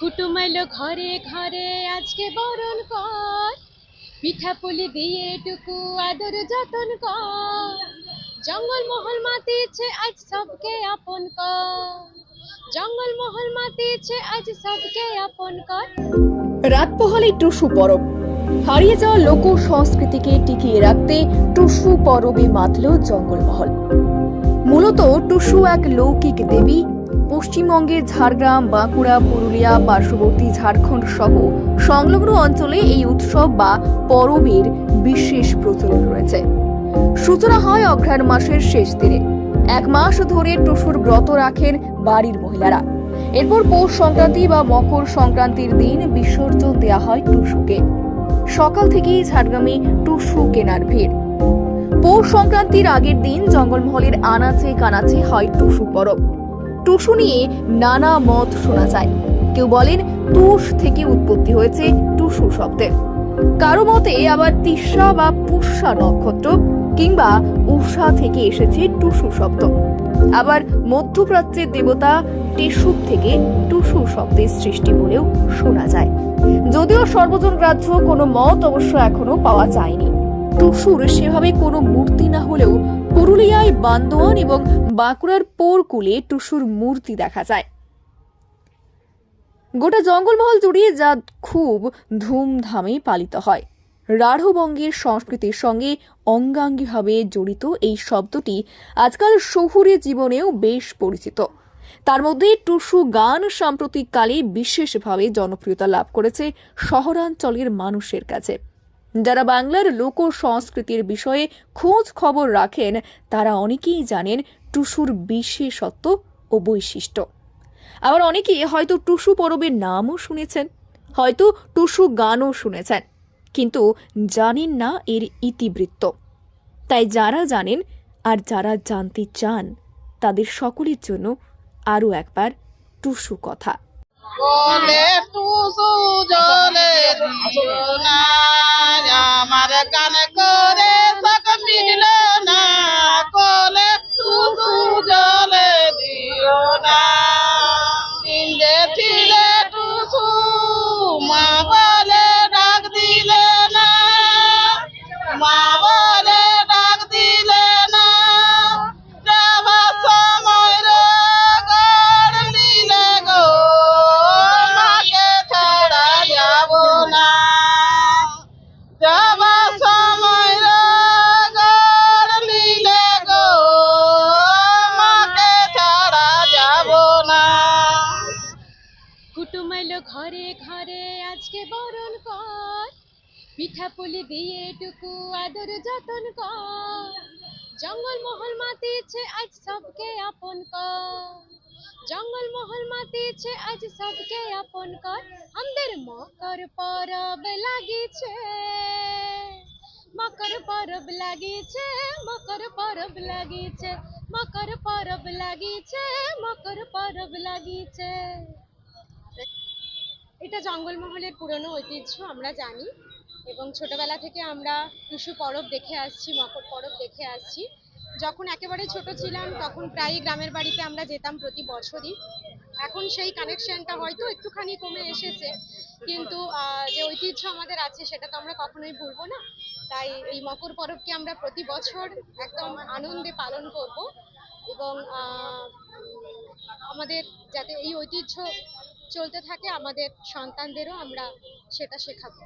কুটুম এলো ঘরে ঘরে আজকে বরণ কর। পিঠা পুলি দিয়ে টুকু আদর যতন কর। জঙ্গল মহল মাতিছে আজ সবকে আপন কর। জঙ্গল মহল মাতিছে আজ সবকে আপন কর। রাত পোহালে টুসু পরব। হারিয়ে যাওয়া লোক সংস্কৃতিকে টিকিয়ে রাখতে টুসু পরবে মাতল জঙ্গলমহল। মূলত টুসু এক লৌকিক দেবী পশ্চিমবঙ্গের ঝাড়গ্রাম, বাঁকুড়া, পুরুলিয়া, পার্শ্ববর্তী ঝাড়খণ্ড সহ সংলগ্ন অঞ্চলে এই উৎসব বা পরবের বিশেষ প্রচলন রয়েছে। সূচনা হয় অঘ্রাণ মাসের শেষ দিনে। এক মাস ধরে টুসুর ব্রত রাখেন বাড়ির মহিলারা। এরপর পৌষ সংক্রান্তি বা মকর সংক্রান্তির দিন বিসর্জন দেওয়া হয় টুসুকে। সকাল থেকেই ঝাড়গ্রামে টুসু কেনার ভিড়। পৌষ সংক্রান্তির আগের দিন জঙ্গলমহলের আনাচে কানাচে হয় টুসু পরব। টুসু নিয়ে নানা মত শোনা যায়। কেউ বলেন তুষ থেকে উৎপত্তি হয়েছে টুসু শব্দের। কারও মতে আবার তিস্রা বা পুষ্যা নক্ষত্র কিংবা উষা থেকে এসেছে টুসু শব্দ। আবার মধ্যপ্রাচ্যের দেবতা টেসুপ থেকে টুসু শব্দের সৃষ্টি বলেও শোনা যায়। যদিও সর্বজন গ্রাহ্য কোনো মত অবশ্য এখনও পাওয়া যায়নি। টুসুর সেভাবে কোনো মূর্তি না হলেও পুরুলিয়ায় বান্দোয়ান এবং বাঁকুড়ার পোরকুলে টুসুর মূর্তি দেখা যায়। গোটা জঙ্গলমহল জুড়ে যা খুব ধুমধামে পালিত হয়। রাঢ়বঙ্গের সংস্কৃতির সঙ্গে অঙ্গাঙ্গিভাবে জড়িত এই শব্দটি আজকাল শহুরে জীবনেও বেশ পরিচিত। তার মধ্যে টুসু গান সাম্প্রতিককালে বিশেষভাবে জনপ্রিয়তা লাভ করেছে শহরাঞ্চলের মানুষের কাছে। যারা বাংলার লোক সংস্কৃতির বিষয়ে খোঁজ খবর রাখেন, তারা অনেকেই জানেন টুসুর বিশেষত্ব ও বৈশিষ্ট্য। আবার অনেকেই হয়তো টুসু পরবের নামও শুনেছেন, হয়তো টুসু গানও শুনেছেন, কিন্তু জানেন না এর ইতিবৃত্ত। তাই যারা জানেন আর যারা জানতে চান, তাদের সকলের জন্য আরও একবার টুসু কথা। বলে টুসু জলে দিও না আমার গান করে ঘরে ঘরে আজকে বরণ কর। পিঠা পুলি দিয়ে টুকু আদর যতন কর। জঙ্গল মহল মাতিছে আজ সবকে আপন কর। জঙ্গল মহল মাতিছে আজ সবকে আপন কর। আমাদের মকর পরব লাগিছে মকর পরব লাগিছে মকর পরব লাগিছে মকর পরব লাগিছে মকর পরব লাগিছে এটা জঙ্গলমহলের পুরনো ঐতিহ্য, আমরা জানি। এবং ছোটবেলা থেকে আমরা টুসু পরব দেখে আসছি, মকর পরব দেখে আসছি। যখন একেবারে ছোট ছিলাম, তখন প্রায়ই গ্রামের বাড়িতে আমরা যেতাম প্রতি বছরই। এখন সেই কানেকশনটা হয়তো একটুখানি কমে এসেছে। কিন্তু যে ঐতিহ্য আমাদের আছে, সেটা তো আমরা কখনোই ভুলবো না। তাই এই মকর পরবকে আমরা প্রতি বছর একদম আনন্দে পালন করব। এবং আমাদের যাতে এই ঐতিহ্য চলতে থাকে আমাদের সন্তানদেরও আমরা সেটা শেখাবো।